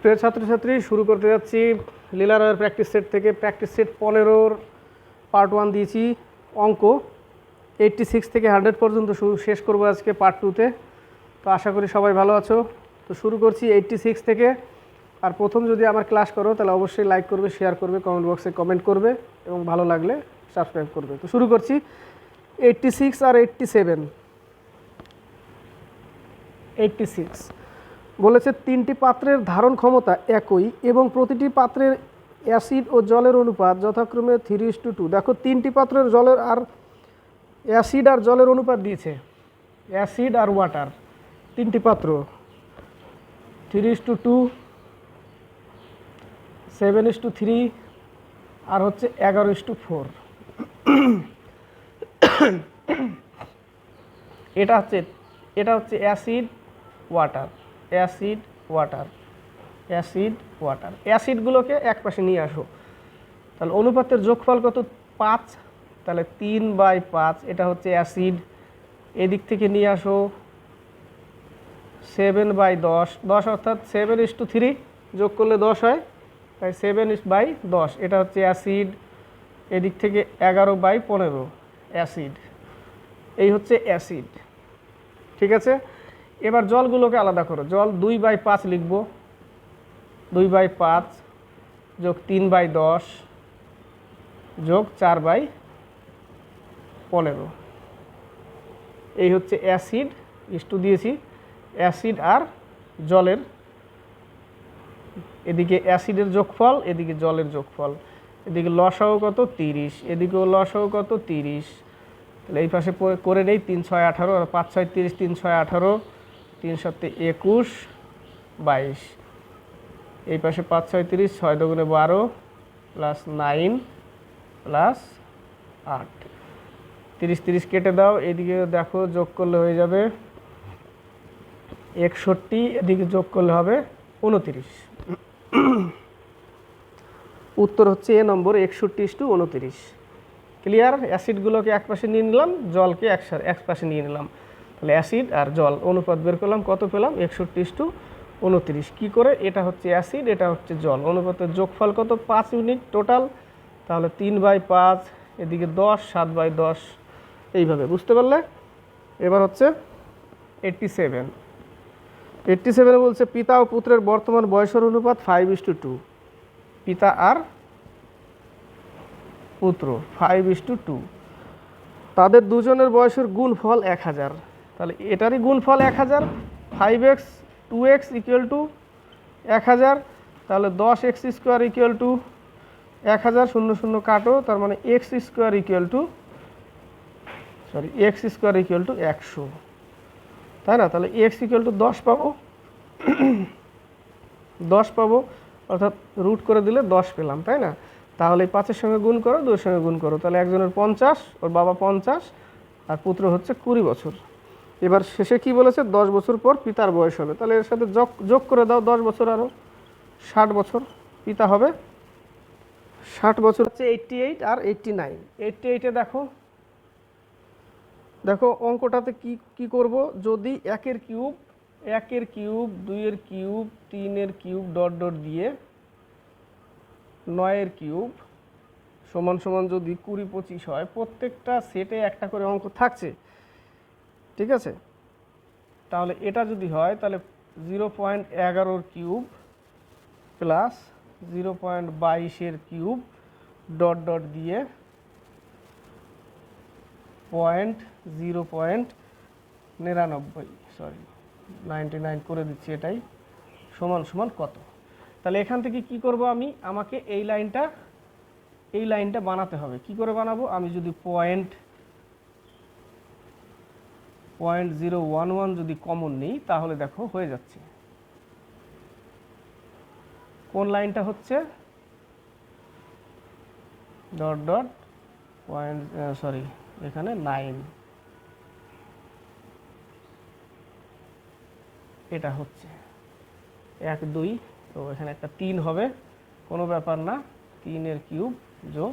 প্রিয় ছাত্রছাত্রী, শুরু করতে যাচ্ছি লীলারয়ের প্র্যাকটিস সেট থেকে। প্র্যাকটিস সেট পনেরোর পার্ট ওয়ান দিয়েছি। অঙ্ক এইটটি সিক্স থেকে হান্ড্রেড পর্যন্ত শেষ করব আজকে পার্ট টুতে তো। আশা করি সবাই ভালো আছো। তো শুরু করছি এইটটি সিক্স থেকে। আর প্রথম যদি আমার ক্লাস করো, তাহলে অবশ্যই লাইক করবে শেয়ার করবে কমেন্ট বক্সে কমেন্ট করবে এবং ভালো লাগলে সাবস্ক্রাইব করবে। তো শুরু করছি এইটটি সিক্স আর এইটটি সেভেন এইটটি সিক্স বলেছে, তিনটি পাত্রের ধারণ ক্ষমতা একই এবং প্রতিটি পাত্রের অ্যাসিড ও জলের অনুপাত যথাক্রমে থ্রি ইস টু টু দেখো, তিনটি পাত্রের জলের আর অ্যাসিড আর জলের অনুপাত দিয়েছে। অ্যাসিড আর ওয়াটার, তিনটি পাত্র। Three is two two seven is two three আর হচ্ছে এগারো ইস টু ফোর এটা হচ্ছে এটা হচ্ছে acid, water. Acid water acid water. অ্যাসিডগুলোকে এক পাশে নিয়ে আসো। তাহলে অনুপাতের যোগফল কত? পাঁচ। তাহলে তিন বাই পাঁচ, এটা হচ্ছে অ্যাসিড। এদিক থেকে নিয়ে আসো। সেভেন বাই দশ। দশ অর্থাৎ সেভেন ইস টু থ্রি যোগ করলে দশ হয়। তাই সেভেন ইস বাই দশ, এটা হচ্ছে অ্যাসিড। এদিক থেকে এগারো বাই পনেরো, অ্যাসিড। এই হচ্ছে অ্যাসিড। ঠিক আছে? এবার জলগুলোকে আলাদা করো। জল দুই বাই পাঁচ লিখব। দুই বাই পাঁচ যোগ তিন বাই দশ যোগ চার বাই পনেরো। এই হচ্ছে অ্যাসিড ইস্টু দিয়েছি, অ্যাসিড আর জলের এদিকে অ্যাসিডের যোগফল, এদিকে জলের যোগফল। এদিকে লসাও কত? তিরিশ। এদিকেও লসাও কত? তিরিশ। তাহলে এই পাশে করে নেই, তিন ছয় আঠারো, আর পাঁচ ছয় তিরিশ, তিন ছয় আঠারো। তিন সাতে একুশ, বাইশ। এই পাশে পাঁচ, ছয়, তিরিশ, ছয় দগুণে বারো প্লাস নাইন প্লাস আট। তিরিশ তিরিশ কেটে দাও, এদিকে দেখো যোগ করলে হয়ে যাবে একষট্টি, এদিকে যোগ করলে হবে উনতিরিশ। উত্তর হচ্ছে এ নম্বর একষট্টি টু উনতিরিশ। ক্লিয়ার? অ্যাসিডগুলোকে এক পাশে নিয়ে নিলাম, জলকে এক পাশে নিয়ে নিলাম। তাহলে অ্যাসিড আর জল অনুপাত বের করলাম, কত পেলাম? একষট্টি টু উনত্রিশ। কী করে? এটা হচ্ছে অ্যাসিড, এটা হচ্ছে জল। অনুপাতের যোগফল কত? পাঁচ ইউনিট টোটাল। তাহলে তিন বাই পাঁচ, এদিকে দশ, সাত বাই দশ। এইভাবে, বুঝতে পারলে? এবার হচ্ছে এইট্টি সেভেন এইট্টি সেভেনে বলছে, পিতা ও পুত্রের বর্তমান বয়সের অনুপাত ফাইভ ইস টু টু পিতা আর পুত্র ফাইভ ইস টু টু তাদের দুজনের বয়সের গুণফল এক হাজার। তাহলে এটারই গুণফল এক হাজার five X two X equal to এক হাজার, তাহলে দশ এক্স স্কোয়ার ইকুয়াল টু এক হাজার, শূন্য শূন্য কাটো, তার মানে X square equal to sorry X square equal to একশো। তাই না? তাহলে এক্স ইকুয়াল টু দশ পাবো। দশ পাবো, অর্থাৎ রুট করে দিলে দশ পেলাম, তাই না? তাহলে এই পাঁচের সঙ্গে গুণ করো, দুইয়ের সঙ্গে গুণ করো। তাহলে একজনের পঞ্চাশ, ওর বাবা পঞ্চাশ, আর পুত্র হচ্ছে কুড়ি বছর। এবার শেষে কি বলেছে? দশ বছর পর পিতার বয়স হবে। তাহলে এর সাথে যোগ যোগ করে দাও, দশ বছর আরও ষাট বছর পিতা হবে। ষাট বছর হচ্ছে এইটটি এইট আর এইটটি নাইন এইটটি এইটে দেখো দেখো অঙ্কটাতে কি কি করব? যদি একের কিউব একের কিউব, দুইয়ের কিউব, তিনের কিউব ডট ডট দিয়ে নয়ের কিউব সমান সমান যদি কুড়ি পঁচিশ হয়, প্রত্যেকটা সেটে একটা করে অঙ্ক থাকছে। ঠিক আছে? তাহলে এটা যদি হয়, তাহলে জিরো পয়েন্ট এগারোর কিউব প্লাস জিরো পয়েন্ট বাইশের কিউব ডট ডট দিয়ে পয়েন্ট জিরো পয়েন্ট নিরানব্বই সরি নাইনটি নাইন করে দিচ্ছি এটাই। সমান সমান কত? তাহলে এখান থেকে কি করব আমি? আমাকে এই লাইনটা এই লাইনটা বানাতে হবে। কি করে বানাবো? আমি যদি point point zero one one যদি কমন নিই, তাহলে দেখো হয়ে যাচ্ছে। কোন লাইনটা হচ্ছে? ডট ডট পয়েন্ট সরি এখানে নাইন। এটা হচ্ছে। এক, দুই, তো এখানে একটা তিন হবে। কোনো ব্যাপার না, তিনের কিউব যোগ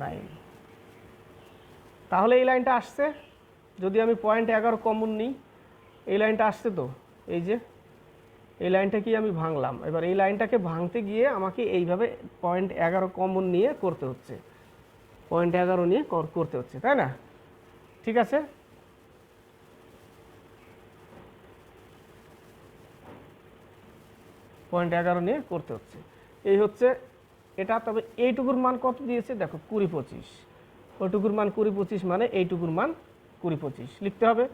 নাইন। তাহলে এই লাইনটা আসছে। যদি আমি পয়েন্ট এগারো কমন নিই, এই লাইনটা আসছে তো? এই যে, এই লাইনটা কি আমি ভাঙলাম? এবার এই লাইনটাকে ভাঙতে গিয়ে আমাকে এইভাবে পয়েন্ট এগারো কমন নিয়ে করতে হচ্ছে। পয়েন্ট এগারো নিয়ে করতে হচ্ছে, তাই না? ঠিক আছে? পয়েন্ট এগারো নিয়ে করতে হচ্ছে। এই হচ্ছে, এটা তবে এইটুকুর মান কত দিয়েছে? দেখো, কুড়ি পঁচিশ। ওইটুকুর মান কুড়ি পঁচিশ মানে এইটুকুর মান কুড়ি পঁচিশ। লিখতে হবে।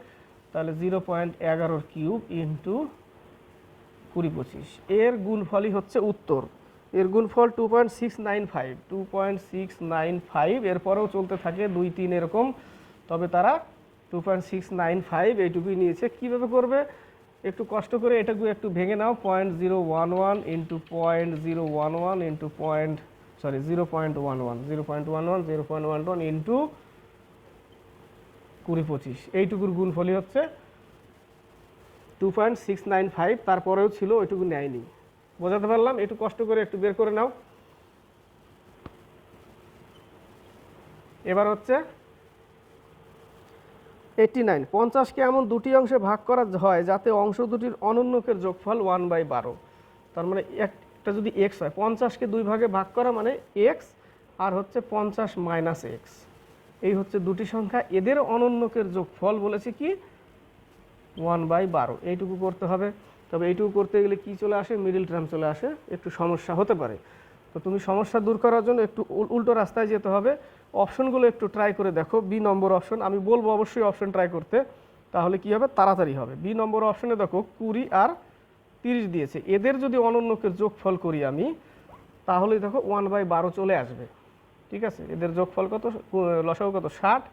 তাহলে জিরো পয়েন্ট এগারোর কিউব ইন্টু কুড়ি পঁচিশ। এর গুণফলই হচ্ছে উত্তর। এর গুণফল two point six nine five. Two point six nine five. এরপরেও চলতে থাকে দুই তিন এরকম। তবে তারা two point six nine five এইটুকুই নিয়েছে। কীভাবে করবে? একটু কষ্ট করে এটাকে একটু ভেঙে নাও। Point zero one one into point zero one one into point, sorry, zero point one one. Zero point one one, zero point one one into কুড়ি পঁচিশ। এইটুকুর গুণফলই হচ্ছে two point six nine five তারপরেও ছিল ওইটুকু নেয়নি। বোঝাতে পারলাম? একটু কষ্ট করে একটু বের করে নাও। এবার হচ্ছে এইটটি নাইন পঞ্চাশকে এমন দুটি অংশে ভাগ করা হয় যাতে অংশ দুটির অনন্যকের যোগফল ওয়ান বাই বারো। তার মানে একটা যদি এক্স হয়, পঞ্চাশকে দুই ভাগে ভাগ করা মানে এক্স আর হচ্ছে পঞ্চাশ মাইনাস এক্স এই হচ্ছে দুটি সংখ্যা। এদের অনন্যকের যোগফল বলেছে কি? ওয়ান বাই বারো। এইটুকু করতে হবে। তবে এইটুকু করতে গেলে কি চলে আসে? মিডিল টার্ম চলে আসে। একটু সমস্যা হতে পারে। তো তুমি সমস্যা দূর করার জন্য একটু উল্টো রাস্তায় যেতে হবে। অপশনগুলো একটু ট্রাই করে দেখো। B number option. আমি বলব অবশ্যই অপশন ট্রাই করতে। তাহলে কি হবে? তাড়াতাড়ি হবে। বি নম্বর অপশনে দেখো, কুড়ি আর তিরিশ দিয়েছে। এদের যদি অনন্যকের যোগফল করি আমি তাহলেই দেখো ওয়ান বাই বারো চলে আসবে। ঠিক আছে? এদের যোগফল কত? লসাগু কত? ষাট।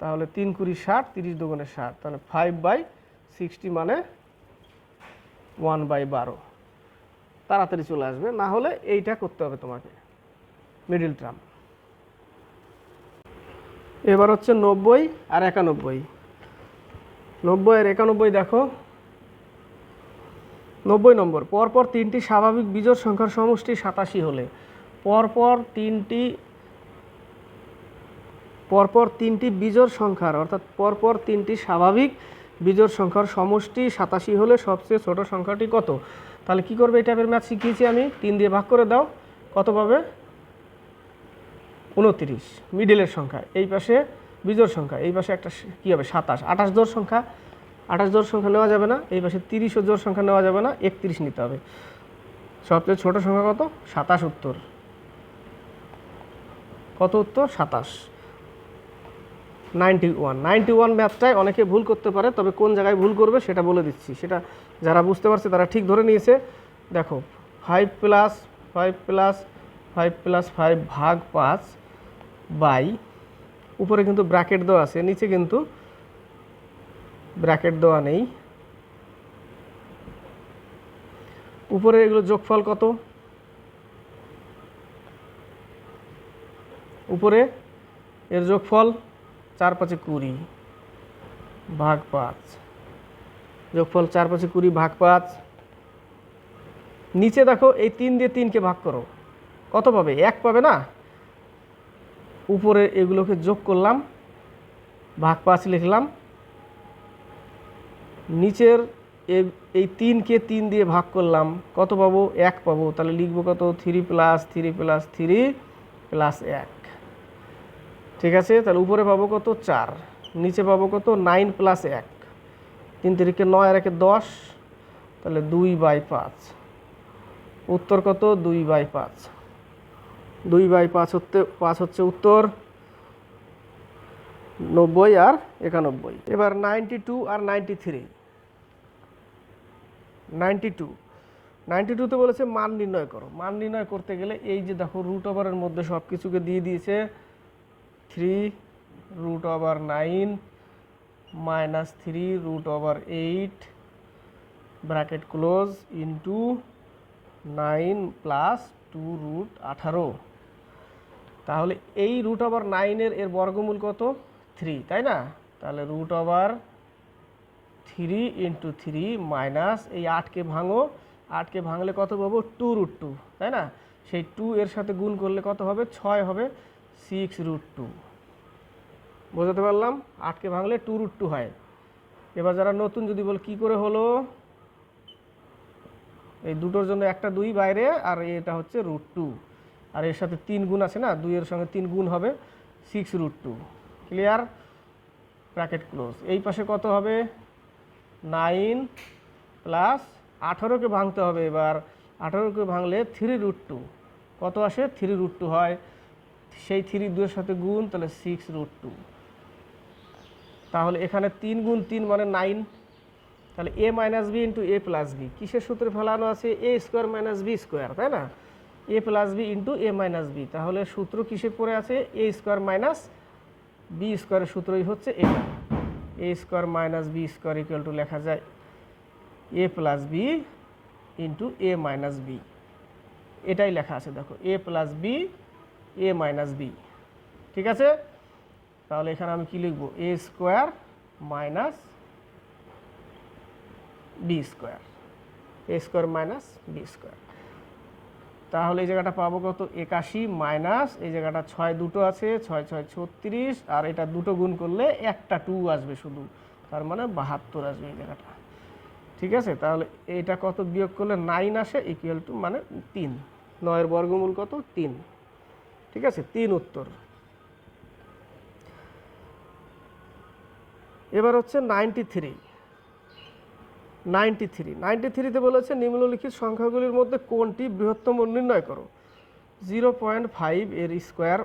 তাহলে তিন কুড়ি ষাট, তিরিশ দুগুণে ষাট। তাহলে ফাইভ বাই সিক্সটি মানে ওয়ান বাই বারো। তাড়াতাড়ি চলে আসবে। না হলে এইটা করতে হবে তোমাকে। মিডিল টার্ম এবার হচ্ছে নব্বই আর একানব্বই। নব্বই আর একানব্বই দেখো। নব্বই নম্বর। পরপর তিনটি স্বাভাবিক বিজোড় সংখ্যার সমষ্টি সাতাশি হলে। পরপর তিনটি পরপর তিনটি বিজোড় সংখ্যার, অর্থাৎ পরপর তিনটি স্বাভাবিক বিজোড় সংখ্যার সমষ্টি সাতাশি হলে সবচেয়ে ছোট সংখ্যাটি কত? তাহলে কি করবে এই টাইপের ম্যাথ শিখিয়েছি আমি? তিন দিয়ে ভাগ করে দাও। কত পাবে? উনত্রিশ। মিডিলের সংখ্যা, এই পাশে বিজোড় সংখ্যা, এই পাশে একটা কী হবে? সাতাশ। আঠাশ জোর সংখ্যা। আঠাশ জোড় সংখ্যা নেওয়া যাবে না। এই পাশে তিরিশও জোর সংখ্যা নেওয়া যাবে না। একত্রিশ নিতে হবে। সবচেয়ে ছোট সংখ্যা কত? সাতাশ উত্তর। কত উত্তর? সাতাশ। Ninety one. নাইনটি ওয়ান ম্যাথটায় অনেকে ভুল করতে পারে, তবে কোন জায়গায় ভুল করবে সেটা বলে দিচ্ছি। সেটা যারা বুঝতে পারছে তারা ঠিক ধরে নিয়েছে। দেখো five plus five plus five plus five ভাগ পাঁচ বাই, উপরে কিন্তু ব্র্যাকেট দেওয়া আছে, নিচে কিন্তু ব্র্যাকেট দেওয়া নেই। উপরে এগুলো যোগফল কত? উপরে এর যোগফল চার পাঁচে কুড়ি ভাগ পাঁচ। যোগফল চার পাঁচে কুড়ি ভাগ পাঁচ। নিচে দেখো এই তিন দিয়ে তিনকে ভাগ করো। কত পাবে? এক পাবে না? উপরে এগুলোকে যোগ করলাম, ভাগ পাঁচ লিখলাম। নিচের এই তিনকে তিন দিয়ে ভাগ করলাম, কত পাবো? এক পাবো। তাহলে লিখব কত? Three plus three plus three plus এক। ঠিক আছে? তাহলে উপরে পাবো কত? চার। নিচে পাবো কত? নাইন প্লাস এক। তিন তিরিকে নয়, আর একে দশ। তাহলে দুই বাই পাঁচ। উত্তর কত? দুই বাই পাঁচ। দুই বাই পাঁচ হচ্ছে পাঁচ হচ্ছে উত্তর নব্বই আর একানব্বই। এবার নাইনটি টু আর ninety three. Ninety two. Ninety টুতে বলেছে মান নির্ণয় করো। মান নির্ণয় করতে গেলে এই যে দেখো রুট ওভারের মধ্যে সব কিছুকে দিয়ে দিয়েছে। Three root over nine minus three root over eight bracket close into nine plus two root আঠারো। তাহলে এই রুট ওভার নাইনের এর বর্গমূল কত? থ্রি তাই না? তাহলে root over three into three minus এই আটকে ভাঙো। আটকে ভাঙলে কত পাবো? টু রুট টু তাই না? সেই টু এর সাথে গুণ করলে কত হবে? ছয় হবে। Six root two. বোঝাতে পারলাম? আটকে ভাঙলে টু রুট টু হয়। এবার যারা নতুন যদি বল কি করে হলো? এই দুটোর জন্য একটা দুই বাইরে আর এটা হচ্ছে রুট টু। আর এর সাথে তিন গুণ আছে না? দুইয়ের সঙ্গে তিন গুণ হবে six root two. Clear? Bracket close. এই পাশে কত হবে? নাইন প্লাস আঠারোকে ভাঙতে হবে এবার। আঠারোকে ভাঙলে থ্রি রুট টু। কত আসে? থ্রি রুট টু হয়। সেই থ্রি দুয়ের সাথে গুণ, তাহলে সিক্স রুট টু তাহলে এখানে তিন গুণ তিন মানে নাইন তাহলে A minus B into A plus B কিসের সূত্রে ফেলানো আছে? A square minus B square তাই না? A plus B into A minus B তাহলে সূত্র কিসে পড়ে আছে? এ স্কোয়ার মাইনাস বি স্কোয়ারের সূত্রই হচ্ছে এটা A square minus B square equal to লেখা যায় A plus B into A minus B এটাই লেখা আছে, দেখো। A plus B A minus B ঠিক আছে? তাহলে এখানে আমি কি লিখব? A square minus B square A square minus B square তাহলে এই জায়গাটা পাবো কত? একাশি মাইনাস এই জায়গাটা ছয় দুটো আছে, ছয় ছয় ছত্রিশ, আর এটা দুটো গুণ করলে একটা টু আসবে শুধু। তার মানে বাহাত্তর আসবে এই জায়গাটা। ঠিক আছে? তাহলে এটা কত বিয়োগ করলে নাইন আসে ইকুয়াল টু মানে তিন। নয়ের বর্গমূল কত? তিন। ঠিক আছে? তিন উত্তর। এবার হচ্ছে ninety three ninety three ninety থ্রিতে বলেছে, নিম্নলিখিত সংখ্যাগুলির মধ্যে কোনটি বৃহত্তম নির্ণয় করো? জিরো পয়েন্ট ফাইভ এর স্কোয়ার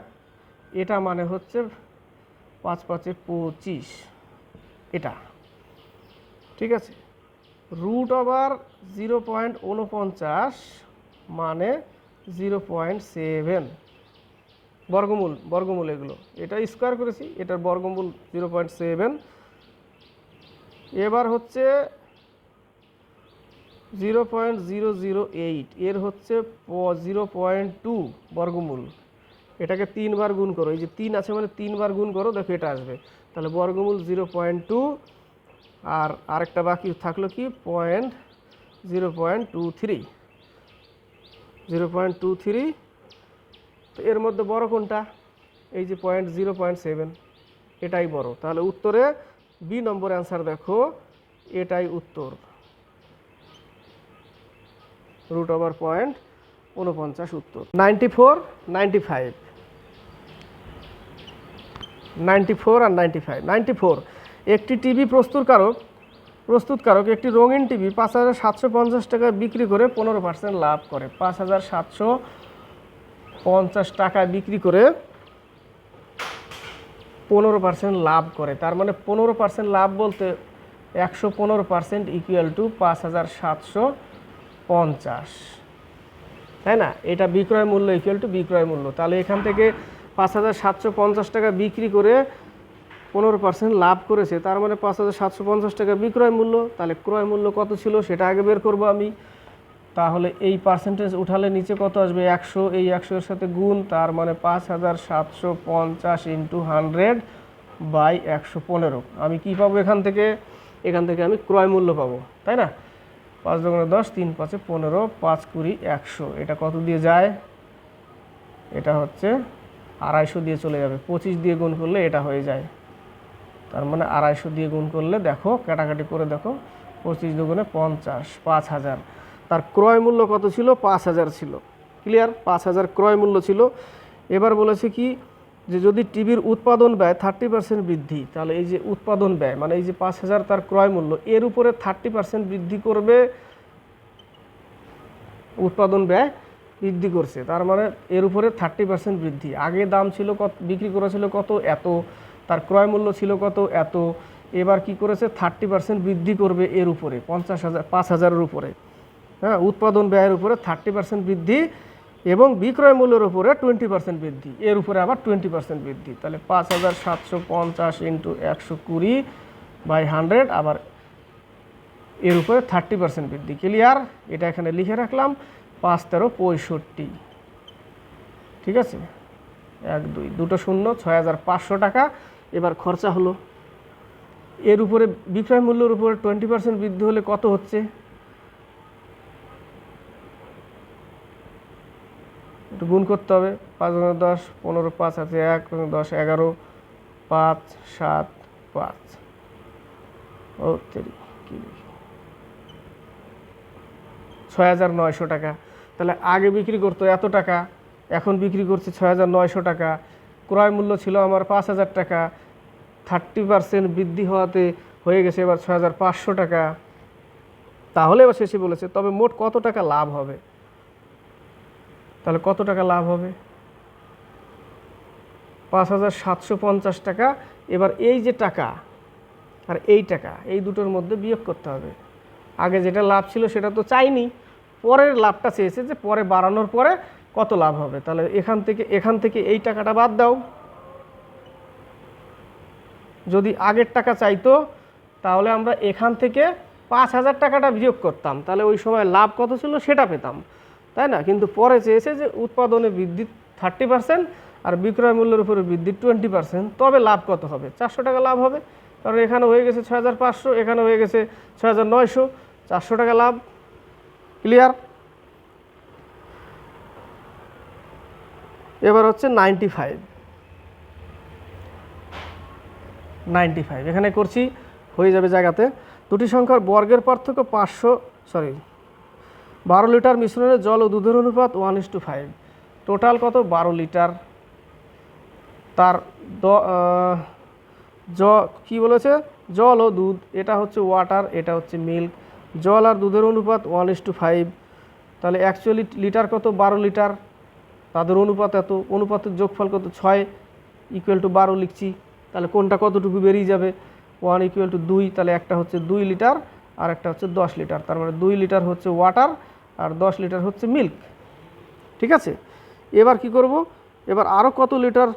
এটা মানে হচ্ছে পাঁচ পাঁচে পঁচিশ। এটা। ঠিক আছে? রুট ওভার জিরো পয়েন্ট উনপঞ্চাশ মানে জিরো পয়েন্ট সেভেন বর্গমূল বর্গমূল এগুলো। এটা স্কোয়ার করেছি, এটার বর্গমূল জিরো পয়েন্ট সেভেন এবার হচ্ছে zero point zero zero eight এর হচ্ছে জিরো পয়েন্ট টু বর্গমূল। এটাকে তিনবার গুণ করো, এই যে তিন আছে মানে তিনবার গুণ করো, দেখো এটা আসবে। তাহলে বর্গমূল জিরো পয়েন্ট টু আর আরেকটা বাকি থাকল কি? Point zero point two three zero point two three তো এর মধ্যে বড় কোনটা? এই যে পয়েন্ট জিরো পয়েন্ট সেভেন এটাই বড়। তাহলে উত্তরে বি নম্বর অ্যান্সার দেখো, এটাই উত্তর। রুট ওভার পয়েন্ট উনপঞ্চাশ উত্তর। Ninety four ninety five ninety four আর নাইনটি ফাইভ নাইনটি ফোর একটি টিভি প্রস্তুতকারক প্রস্তুতকারক, একটি রঙিন টিভি পাঁচ হাজার সাতশো পঞ্চাশ টাকায় বিক্রি করে পনেরো পার্সেন্ট লাভ করে। পাঁচ হাজার সাতশো পঞ্চাশ টাকায় বিক্রি করে পনেরো পার্সেন্ট লাভ করে। তার মানে পনেরো পার্সেন্ট লাভ বলতে একশো পনেরো পার্সেন্ট ইকুয়াল টু পাঁচ হাজার সাতশো পঞ্চাশ। তাই না? এটা বিক্রয় মূল্য ইকুয়াল টু বিক্রয় মূল্য। তাহলে এখান থেকে পাঁচ হাজার সাতশো পঞ্চাশ টাকা বিক্রি করে পনেরো পার্সেন্ট লাভ করেছে। তার মানে পাঁচ হাজার সাতশো পঞ্চাশ টাকা বিক্রয় মূল্য। তাহলে ক্রয় মূল্য কত ছিল সেটা আগে বের করব আমি। তাহলে এই পার্সেন্টেজ উঠালে নিচে কত আসবে? একশো, এই একশোর সাথে গুণ, তার মানে পাঁচ হাজার সাতশো পঞ্চাশ ইন্টু হান্ড্রেড বাই একশো পনেরো। আমি কি পাবো এখান থেকে? এখান থেকে আমি ক্রয় মূল্য পাবো, তাই না? পাঁচ দোকানে দশ, তিন পাঁচে পনেরো, পাঁচ কুড়ি, একশো। এটা কত দিয়ে যায়? এটা হচ্ছে আড়াইশো দিয়ে চলে যাবে। পঁচিশ দিয়ে গুণ করলে এটা হয়ে যায়। তার মানে আড়াইশো দিয়ে গুণ করলে দেখো কাটাকাটি করে দেখো, পঁচিশ দুগুণে পঞ্চাশ, পাঁচ হাজার। তার ক্রয় মূল্য কত ছিল? পাঁচ হাজার ছিল। ক্লিয়ার পাঁচ হাজার ক্রয় মূল্য ছিল। এবার বলেছে কি যে যদি টিভির উৎপাদন ব্যয় থার্টি পার্সেন্ট বৃদ্ধি, তাহলে এই যে উৎপাদন ব্যয় মানে এই যে পাঁচ হাজার তার ক্রয় মূল্য, এর উপরে থার্টি পার্সেন্ট বৃদ্ধি করবে, উৎপাদন ব্যয় বৃদ্ধি করছে। তার মানে এর উপরে থার্টি পার্সেন্ট বৃদ্ধি। আগে দাম ছিল কত, বিক্রি করেছিল কত? এত। তার ক্রয় মূল্য ছিল কত? এত। এবার কি করেছে? থার্টি পার্সেন্ট বৃদ্ধি করবে এর উপরে, পঞ্চাশ হাজার, পাঁচ হাজারের উপরে। হ্যাঁ উৎপাদন ব্যয়ের উপরে থার্টি পার্সেন্ট বৃদ্ধি এবং বিক্রয় মূল্যের উপরে টোয়েন্টি পার্সেন্ট বৃদ্ধি। এর উপরে আবার টোয়েন্টি পার্সেন্ট বৃদ্ধি। তাহলে পাঁচ হাজার সাতশো পঞ্চাশ ইন্টু একশো কুড়ি বাই হান্ড্রেড, আবার এর উপরে থার্টি পার্সেন্ট বৃদ্ধি। ক্লিয়ার? এটা এখানে লিখে রাখলাম, পাঁচ তেরো পঁয়ষট্টি। ঠিক আছে? এক, দুই, দুটো শূন্য, ছয় হাজার পাঁচশো টাকা। এবার খরচা হলো। এর উপরে বিক্রয় মূল্যের উপরে টোয়েন্টি পার্সেন্ট বৃদ্ধি হলে কত হচ্ছে? একটু গুণ করতে হবে। পাঁচ গুণ দশ, পনেরো, পাঁচ আছে এক দশ, এগারো, পাঁচ, সাত, পাঁচ। ও কি ছয় হাজার নয়শো টাকা। তাহলে আগে বিক্রি করতো এত টাকা, এখন বিক্রি করছে ছয় হাজার নয়শো টাকা। ক্রয় মূল্য ছিল আমার পাঁচ হাজার টাকা। থার্টি পার্সেন্ট বৃদ্ধি হওয়াতে হয়ে গেছে এবার ছয় হাজার পাঁচশো টাকা। তাহলে এবার শেষে বলেছে, তবে মোট কত টাকা লাভ হবে? তাহলে কত টাকা লাভ হবে? পাঁচ হাজার সাতশো পঞ্চাশ টাকা। এবার এই যে টাকা আর এই টাকা, এই দুটোর মধ্যে বিয়োগ করতে হবে। আগে যেটা লাভ ছিল সেটা তো চাইনি। পরের লাভটা চেয়েছে যে পরে বাড়ানোর পরে কত লাভ হবে? তাহলে এখান থেকে এখান থেকে এই টাকাটা বাদ দাও। যদি আগের টাকা চাইতো, তাহলে আমরা এখান থেকে পাঁচ হাজার টাকাটা বিয়োগ করতাম। তাহলে ওই সময় লাভ কত ছিল সেটা পেতাম। তাই না? কিন্তু পরে চেয়েছে যে উৎপাদনে বৃদ্ধি থার্টি পার্সেন্ট আর বিক্রয় মূল্যের উপরে বৃদ্ধি টোয়েন্টি পার্সেন্ট তবে লাভ কত হবে? চারশো টাকা লাভ হবে। কারণ এখানে হয়ে গেছে ছয় হাজার পাঁচশো, এখানে হয়ে গেছে ছয় হাজার নয়শো। চারশো টাকা লাভ। ক্লিয়ার এবার হচ্ছে নাইনটি ফাইভ নাইনটি ফাইভ এখানে করছি, হয়ে যাবে জায়গাতে। দুটি সংখ্যার বর্গের পার্থক্য পাঁচশো সরি বারো লিটার মিশ্রণে জল ও দুধের অনুপাত one is to five total কত? বারো লিটার। তার দ জ, কি বলেছে? জল ও দুধ, এটা হচ্ছে ওয়াটার এটা হচ্ছে মিল্ক জল আর দুধের অনুপাত ওয়ান ইস টু ফাইভ তাহলে অ্যাকচুয়ালি লিটার কত? বারো লিটার। তাদের অনুপাত এত, অনুপাতের যোগফল কত? ছয়। ইকুয়াল টু বারো লিখছি। তাহলে কোনটা কতটুকু বেরিয়ে যাবে? ওয়ান ইকুয়াল টু দুই। তাহলে একটা হচ্ছে দুই লিটার আর একটা হচ্ছে দশ লিটার। তার মানে দুই লিটার হচ্ছে ওয়াটার আর দশ লিটার হচ্ছে মিল্ক। ঠিক আছে? এবার কি করব? এবার আরও কত লিটার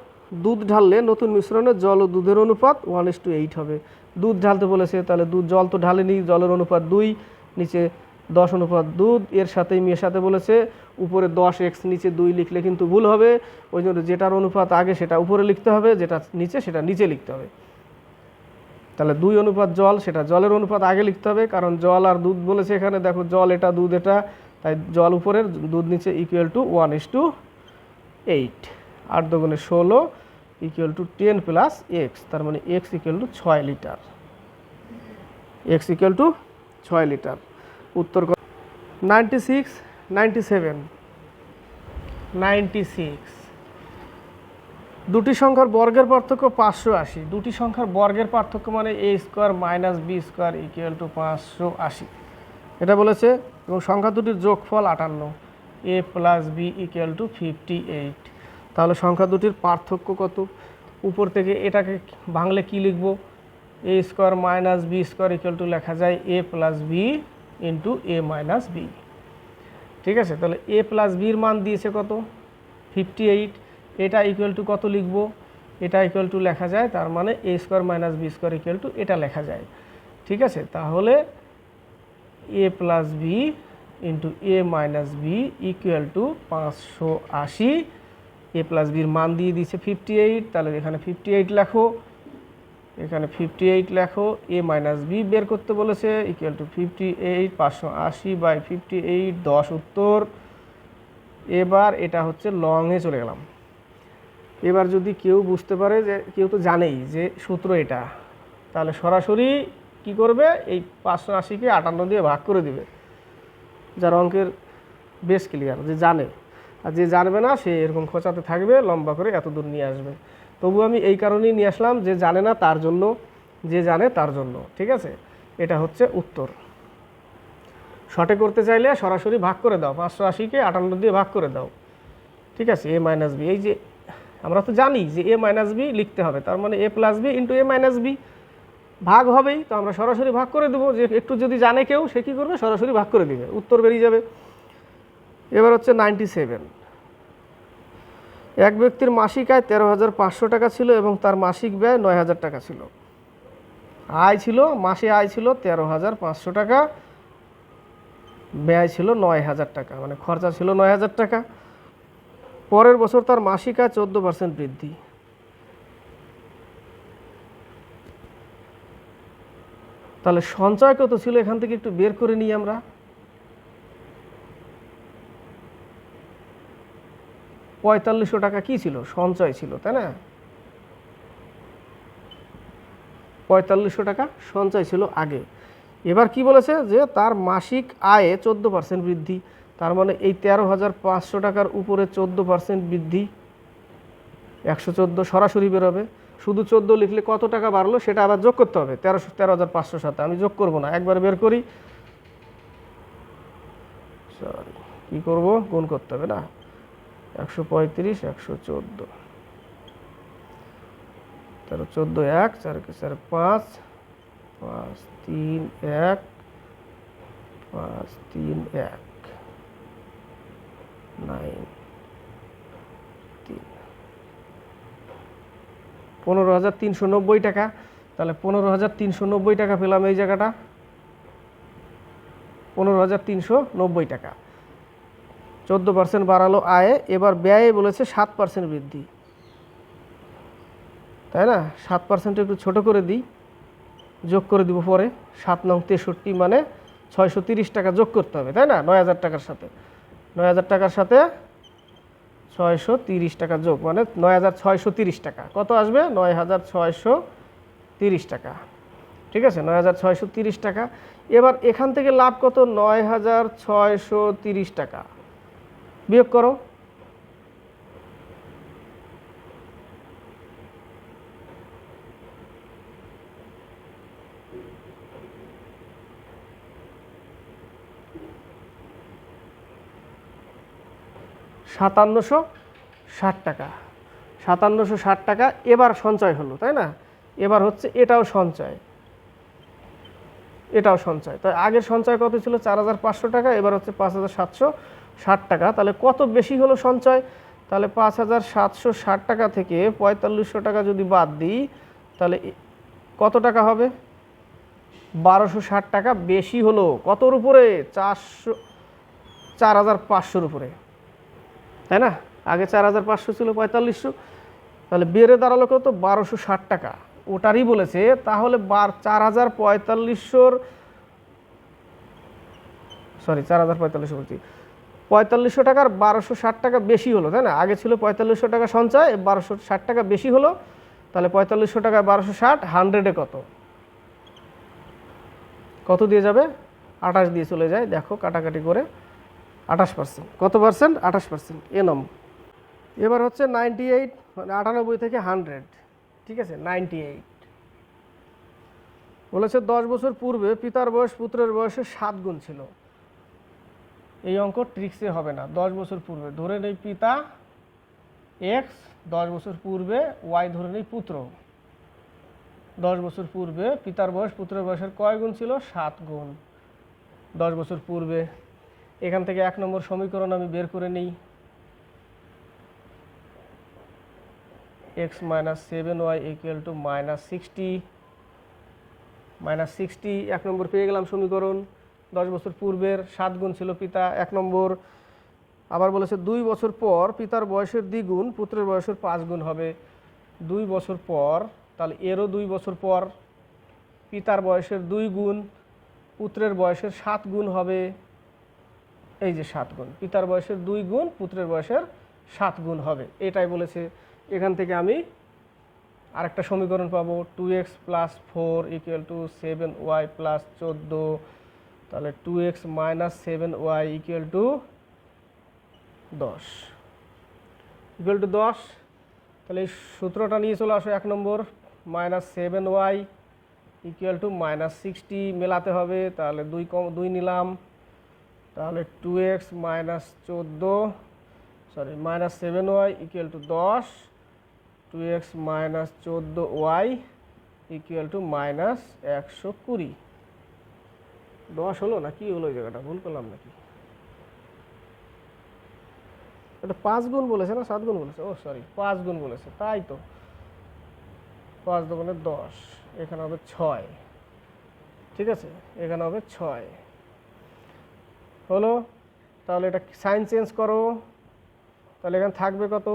দুধ ঢাললে নতুন মিশ্রণে জল ও দুধের অনুপাত ওয়ান ইস টু এইট হবে। দুধ ঢালতে বলেছে, তাহলে দুধ, জল তো ঢালেনি, জলের অনুপাত দুই, নিচে দশ অনুপাত দুধ, এর সাথেই মেশাতে বলেছে, উপরে দশ এক্স নিচে দুই লিখলে কিন্তু ভুল হবে। ওই জন্য যেটার অনুপাত আগে সেটা উপরে লিখতে হবে, যেটা নিচে সেটা নিচে লিখতে হবে। তাহলে দুই অনুপাত জল, সেটা জলের অনুপাত আগে লিখতে হবে, কারণ জল আর দুধ বলেছে এখানে, দেখো জল এটা, দুধ এটা তাই জল উপরের দুধ নিচে equal to one is to eight আট দোগুণে ষোলো equal to ten plus X তার মানে এক্স ইকুয়াল টু ছয় লিটার এক্স ইকুয়াল টু ছয় লিটার উত্তর ninety six ninety seven ninety six দুটি সংখ্যার বর্গের পার্থক্য পাঁচশো আশি। দুটি সংখ্যার বর্গের পার্থক্য মানে A square minus B square equal to পাঁচশো আশি। এটা বলেছে এবং সংখ্যা দুটির যোগফল আটান্ন। A plus B equal to fifty eight তাহলে সংখ্যা দুটির পার্থক্য কত? উপর থেকে এটাকে ভাঙলে কি লিখব? A square minus B square equal to লেখা যায় A plus B into A minus B ঠিক আছে? তাহলে এ প্লাস বির মান দিয়েছে কত? ফিফটি এইট এটা ইকুয়াল টু কত লিখব? এটা ইকুয়াল টু লেখা যায়, তার মানে A square minus B square equal to এটা লেখা যায়। ঠিক আছে? তাহলে A plus B into A minus B equal to পাঁচশো আশি। এ প্লাস বির মান দিয়ে দিচ্ছে ফিফটি এইট তাহলে এখানে ফিফটি এইট লেখো। এখানে ফিফটি এইট লেখো। এ মাইনাস বি বের করতে বলেছে ইকুয়াল টু ফিফটি এইট পাঁচশো আশি বাই ফিফটি এইট দশ উত্তর। এবার এটা হচ্ছে লংয়ে চলে গেলাম। এবার যদি কেউ বুঝতে পারে যে, কেউ তো জানেই যে সূত্র এটা, তাহলে সরাসরি কি করবে? এই পাঁচশো আশিকে আটান্ন দিয়ে ভাগ করে দিবে। যার অঙ্কের বেশ ক্লিয়ার যে জানে। আর যে জানবে না, সে এরকম খোঁচাতে থাকবে, লম্বা করে এত দূর নিয়ে আসবে। তবু আমি এই কারণেই নিয়ে আসলাম, যে জানে না তার জন্য, যে জানে তার জন্য, ঠিক আছে? এটা হচ্ছে উত্তর। শর্টে করতে চাইলে সরাসরি ভাগ করে দাও। পাঁচশো আশিকে আটান্ন দিয়ে ভাগ করে দাও। ঠিক আছে? এ মাইনাস বি এই যে, আমরা তো জানি যে এ মাইনাস বি লিখতে হবে। তার মানে A plus B into A minus B ভাগ হবেই, তো আমরা সরাসরি ভাগ করে দেবো। যে একটু যদি জানে কেউ, সে কী করবে? সরাসরি ভাগ করে দিবে। উত্তর বেরিয়ে যাবে। এবার হচ্ছে নাইনটি সেভেন এক ব্যক্তির মাসিক আয় তেরো হাজার পাঁচশো টাকা ছিল এবং তার মাসিক ব্যয় নয় হাজার টাকা ছিল। আয় ছিল, মাসে আয় ছিল তেরো হাজার পাঁচশো টাকা, ব্যয় ছিল নয় হাজার টাকা মানে খরচা ছিল নয় হাজার টাকা। পরের বছর তার মাসিক আয় চোদ্দ পার্সেন্ট বৃদ্ধি। তাহলে সঞ্চয় কত ছিল এখান থেকে একটু বের করে নিই আমরা। পঁয়তাল্লিশশো টাকা কি ছিল? সঞ্চয় ছিল, তাই না? পঁয়তাল্লিশশো টাকা সঞ্চয় ছিল আগে। এবার কি বলেছে? যে তার মাসিক আয়ে চোদ্দ পার্সেন্ট বৃদ্ধি, তার মানে এই তেরো হাজার পাঁচশো টাকার উপরে চোদ্দ পার্সেন্ট বৃদ্ধি, একশো চোদ্দ সরাসরি বেরোবে। শুধু চোদ্দ লিখলে কত টাকা বাড়লো সেটা আবার যোগ করতে হবে তেরোশো তেরো হাজার পাঁচশো সাথে। আমি যোগ করব না, একবার বের করি। সরি কী করব? গুণ করতে হবে না। একশো পঁয়ত্রিশ, একশো চোদ্দ। তেরো, চোদ্দ, এক, চার চার, পাঁচ পাঁচ, তিন, এক, পাঁচ, তিন, এক। নাইন পনেরো হাজার তিনশো নব্বই টাকা। তাহলে পনেরো হাজার তিনশো নব্বই টাকা পেলাম এই জায়গাটা। পনেরো হাজার তিনশো নব্বই টাকা। চোদ্দ পার্সেন্ট বাড়ালো আয়ে, এবার ব্যয়ে বলেছে সাত পার্সেন্ট বৃদ্ধি। তাই না? সাত পার্সেন্ট একটু ছোটো করে দিই, যোগ করে দিব পরে। সাত নং তেষট্টি মানে ছয়শো টাকা যোগ করতে হবে, তাই না? নয় হাজার টাকার সাথে। নয় হাজার টাকার সাথে ছয়শো তিরিশ টাকা যোগ মানে নয় হাজার ছয়শো তিরিশ টাকা। কত আসবে? নয় হাজার ছয়শো তিরিশ টাকা। ঠিক আছে? নয় হাজার ছয়শো তিরিশ টাকা। এবার এখান থেকে লাভ কত? নয় হাজার ছয়শো তিরিশ টাকা। বিয়োগ করো। সাতান্নশো ষাট টাকা। সাতান্নশো ষাট টাকা এবার সঞ্চয় হলো, তাই না? এবার হচ্ছে এটাও সঞ্চয়। এটাও সঞ্চয়। তাই আগের সঞ্চয় কত ছিল? চার হাজার পাঁচশো টাকা, এবার হচ্ছে পাঁচ হাজার সাতশো ষাট টাকা। তাহলে কত বেশি হলো সঞ্চয়? তাহলে পাঁচ হাজার সাতশো ষাট টাকা থেকে পঁয়তাল্লিশশো টাকা যদি বাদ দিই, তাহলে কত টাকা হবে? বারোশো ষাট টাকা বেশি হলো। কতর উপরে? চারশো, চার হাজার পাঁচশোর উপরে। তাই না? আগে চার হাজার পাঁচশো ছিল পঁয়তাল্লিশশো, তাহলে বেড়ে দাঁড়াল কত? বারোশো ষাট টাকা। ওটারই বলেছে, তাহলে বার চার হাজার পঁয়তাল্লিশশোর সরি চার হাজার পঁয়তাল্লিশশো বলছি। পঁয়তাল্লিশশো টাকার বারোশো ষাট টাকা বেশি হলো, তাই না? আগে ছিল পঁয়তাল্লিশশো টাকা সঞ্চয় বারোশো ষাট টাকা বেশি হলো, তাহলে পঁয়তাল্লিশশো টাকায় বারোশো ষাট, হান্ড্রেডে কত? কত দিয়ে যাবে? আঠাশ দিয়ে চলে যায়, দেখো কাটাকাটি করে। আঠাশ পার্সেন্ট। কত পার্সেন্ট? আঠাশ পার্সেন্ট। এ নম এবার হচ্ছে নাইনটি এইট মানে আটানব্বই থেকে হান্ড্রেড। ঠিক আছে? Ninety eight. বলেছে দশ বছর পূর্বে পিতার বয়স, পুত্রের বয়সের সাত গুণ ছিল। এই অঙ্ক ট্রিক্সে হবে না। দশ বছর পূর্বে। ধরে নেই পিতা এক্স দশ বছর পূর্বে ওয়াই ধরে নেই পুত্র। দশ বছর পূর্বে পিতার বয়স, পুত্রের বয়সের কয় গুণ ছিল? সাত গুণ। দশ বছর পূর্বে এখান থেকে এক নম্বর সমীকরণ আমি বের করে নিই। X minus seven Y equal to minus sixty. Minus sixty, এক নম্বর পেয়ে গেলাম সমীকরণ। দশ বছর পূর্বের সাত গুণ ছিল পিতা, এক নম্বর। আবার বলেছে দুই বছর পর পিতার বয়সের দ্বিগুণ, পুত্রের বয়সের পাঁচ গুণ হবে। দুই বছর পর, তাহলে এরও দুই বছর পর, পিতার বয়সের দুই গুণ, পুত্রের বয়সের সাত গুণ হবে। এই যে সাত গুণ। পিতার বয়সের দুই গুণ, পুত্রের বয়সের সাত গুণ হবে। এটাই বলেছে। এখান থেকে আমি আরেকটা সমীকরণ পাবো। Two X plus four equal to seven Y plus চোদ্দ। তাহলে two X minus seven Y equal to দশ। ইকুয়াল টু দশ। তাহলে এই সূত্রটা নিয়ে চলে আসো এক নম্বর। Minus seven Y equal to minus sixty মেলাতে হবে। তাহলে দুই কম দুই নিলাম। তাহলে টু এক্স মাইনাস চোদ্দ sorry minus seven Y equal to দশ টু এক্স মাইনাস চোদ্দ ওয়াই ইকুয়াল টু মাইনাস একশো কুড়ি দশ হলো না? কি হলো জায়গাটা? ভুল করলাম নাকি? এটা পাঁচ গুণ বলেছে না সাত গুণ বলেছে? ও সরি পাঁচ গুণ বলেছে। তাই তো। পাঁচ দোকানে দশ, এখানে হবে ছয়। ঠিক আছে? এখানে হবে ছয়। হলো, তাহলে এটা সাইন চেঞ্জ করো। তাহলে এখানে থাকবে কত?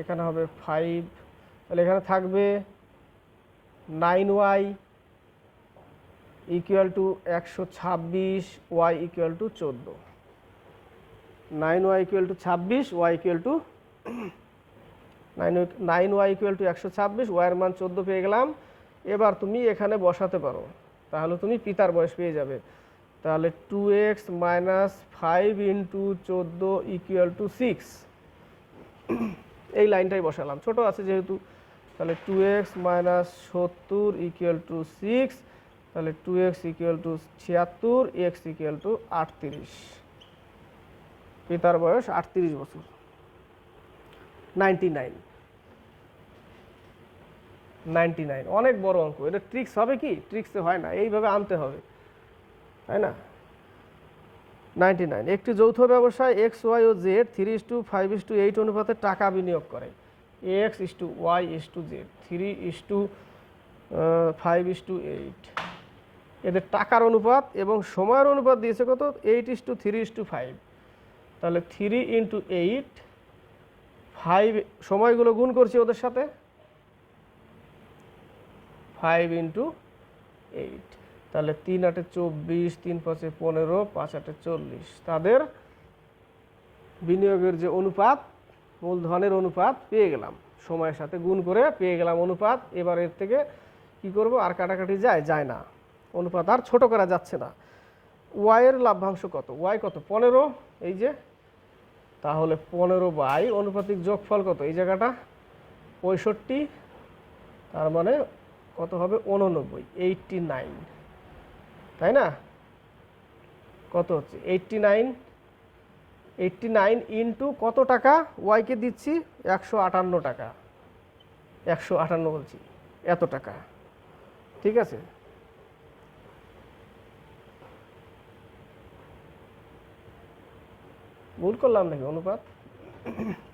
এখানে হবে ফাইভ তাহলে এখানে থাকবে নাইন ওয়াই ইকুয়াল টু একশো ছাব্বিশ ওয়াই ইকুয়াল টু চোদ্দ। নাইন ওয়াই ইকুয়াল টু ছাব্বিশ Y equal to nine nine Y equal to একশো ছাব্বিশ ওয়াইয়ের মান চোদ্দ পেয়ে গেলাম। এবার তুমি এখানে বসাতে পারো। তাহলে তুমি পিতার বয়স পেয়ে যাবে। তাহলে two X minus five into চোদ্দ ইকুয়াল টু সিক্স এই লাইনটাই বসালাম। ছোট আছে যেহেতু। তাহলে টু এক্স মাইনাস সত্তর ইকুয়াল টু সিক্স তাহলে টু এক্স ইকুয়াল টু ছিয়াত্তর এক্স ইকুয়াল টু আটত্রিশ। পিতার বয়স আটত্রিশ বছর। নাইনটি নাইন নাইনটি নাইন অনেক বড় অঙ্ক। এটা ট্রিক্স হবে কি? ট্রিক্সে হয় না। এইভাবে আনতে হবে। তাই না? নাইনটি নাইন একটি যৌথ ব্যবসায় X Y O Z three is to five is to eight অনুপাতে টাকা বিনিয়োগ করে। X is to Y is to Z three is to five is to eight এদের টাকার অনুপাত এবং সময়ের অনুপাত দিয়েছে কত? Eight is to three is to five তাহলে থ্রি ইন্টু এইট ফাইভ সময়গুলো গুণ করছি ওদের সাথে। ফাইভ ইন্টু এইট তাহলে তিন আটে চব্বিশ, তিন পাঁচে পনেরো, পাঁচ আটে চল্লিশ। তাদের বিনিয়োগের যে অনুপাত, মূলধনের অনুপাত পেয়ে গেলাম। সময়ের সাথে গুণ করে পেয়ে গেলাম অনুপাত। এবার এর থেকে কি করব? আর কাটাকাটি যায় যায় না। অনুপাত আর ছোট করা যাচ্ছে না। ওয়াইয়ের লাভ্যাংশ কত? ওয়াই কত? পনেরো। এই যে, তাহলে পনেরো বাই অনুপাতিক যোগফল কত? এই জায়গাটা পঁয়ষট্টি, তার মানে কত হবে? উননব্বই এইটটি নাইন তাই না? কত হচ্ছে? Eighty nine eighty nine into কত টাকা? ওয়াইকে দিচ্ছি, একশো আটান্ন টাকা। একশো আটান্ন বলছি, এত টাকা। ঠিক আছে? ভুল করলাম নাকি অনুপাত?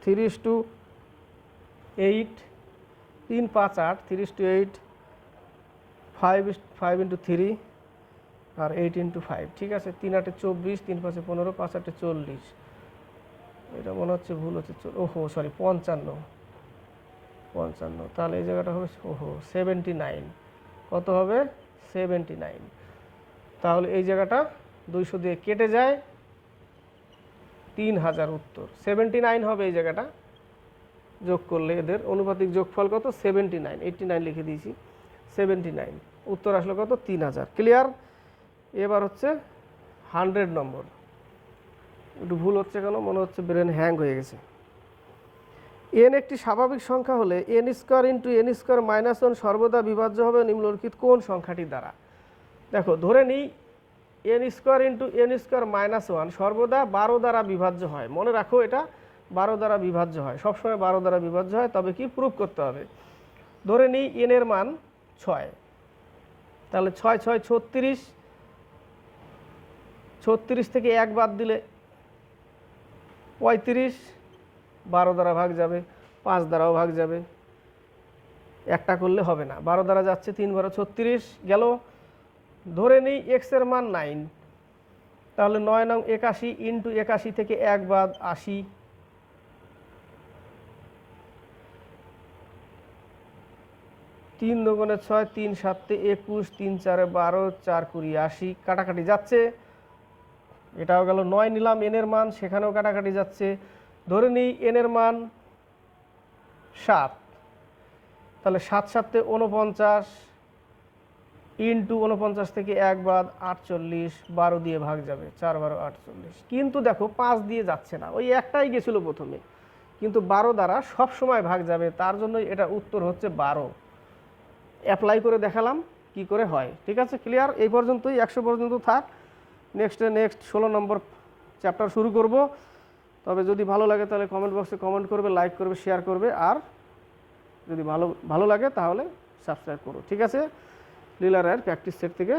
থ্রি টু এইট তিন পাঁচ আট three two eight five five into three আর এইট ইন্টু ফাইভ ঠিক আছে? তিন আটে চব্বিশ, তিন পাঁচে পনেরো, পাঁচ আটে চল্লিশ। এটা মনে হচ্ছে ভুল হচ্ছে ওহো সরি পঞ্চান্ন। পঞ্চান্ন, তাহলে এই জায়গাটা হবে, ওহো সেভেন্টি নাইন কত হবে? সেভেন্টি নাইন তাহলে এই জায়গাটা দুইশো দিয়ে কেটে যায় তিন হাজার উত্তর। সেভেন্টি নাইন হবে এই জায়গাটা। যোগ করলে এদের অনুপাতিক যোগফল কত? সেভেন্টি নাইন এইটটি নাইন লিখে দিয়েছি। সেভেন্টি নাইন উত্তর আসলো কত? তিন হাজার ক্লিয়ার এবার হচ্ছে হান্ড্রেড নম্বর। একটু ভুল হচ্ছে কেন? মনে হচ্ছে ব্রেন হ্যাং হয়ে গেছে। এন একটি স্বাভাবিক সংখ্যা হলে N square into N square minus one সর্বদা বিভাজ্য হবে নিম্নলিখিত কোন সংখ্যাটি দ্বারা? দেখো, ধরে নিই N square into N square minus one সর্বদা বারো দ্বারা বিভাজ্য হয়। মনে রাখো এটা বারো দ্বারা বিভাজ্য হয়। সবসময় বারো দ্বারা বিভাজ্য হয়, তবে কি প্রুফ করতে হবে? ধরে নিই এন এর মান ছয়। তাহলে ছয় ছয়, ছত্রিশ ছত্রিশ থেকে এক বাদ দিলে পঁয়ত্রিশ, বারো দ্বারা ভাগ যাবে, পাঁচ দ্বারাও ভাগ যাবে। একটা করলে হবে না। বারো দ্বারা যাচ্ছে তিন বারো ছত্রিশ, গেল। ধরে নিই এক্সের মান নাইন তাহলে নয় নং একাশি ইন্টু একাশি থেকে এক বাদ আশি। তিন দুগুণে ছয়, তিন সাতে একুশ, তিন চারে বারো, চার কুড়ি আশি। কাটাকাটি যাচ্ছে। এটাও গেল নয়, নিলাম এনের মান, সেখানেও কাটাকাটি যাচ্ছে। ধরে নিই এনের মান সাত। তাহলে সাত সাতে উনপঞ্চাশ ইন্টু উনপঞ্চাশ থেকে এক বাদ আটচল্লিশ, বারো দিয়ে ভাগ যাবে, চার বারো আটচল্লিশ। কিন্তু দেখো পাঁচ দিয়ে যাচ্ছে না, ওই একটাই গেছিল প্রথমে। কিন্তু বারো দ্বারা সব সময় ভাগ যাবে, তার জন্যই এটা উত্তর হচ্ছে বারো। অ্যাপ্লাই করে দেখালাম কি করে হয়, ঠিক আছে? ক্লিয়ার? এই পর্যন্তই, একশো পর্যন্ত থাক। নেক্সটে নেক্সট ষোলো নম্বর চ্যাপ্টার শুরু করব। তবে যদি ভালো লাগে তাহলে কমেন্ট বক্সে কমেন্ট করবে লাইক করবে শেয়ার করবে। আর যদি ভালো ভালো লাগে তাহলে সাবস্ক্রাইব করো, ঠিক আছে? লীলা রায়ের প্র্যাকটিস সেট থেকে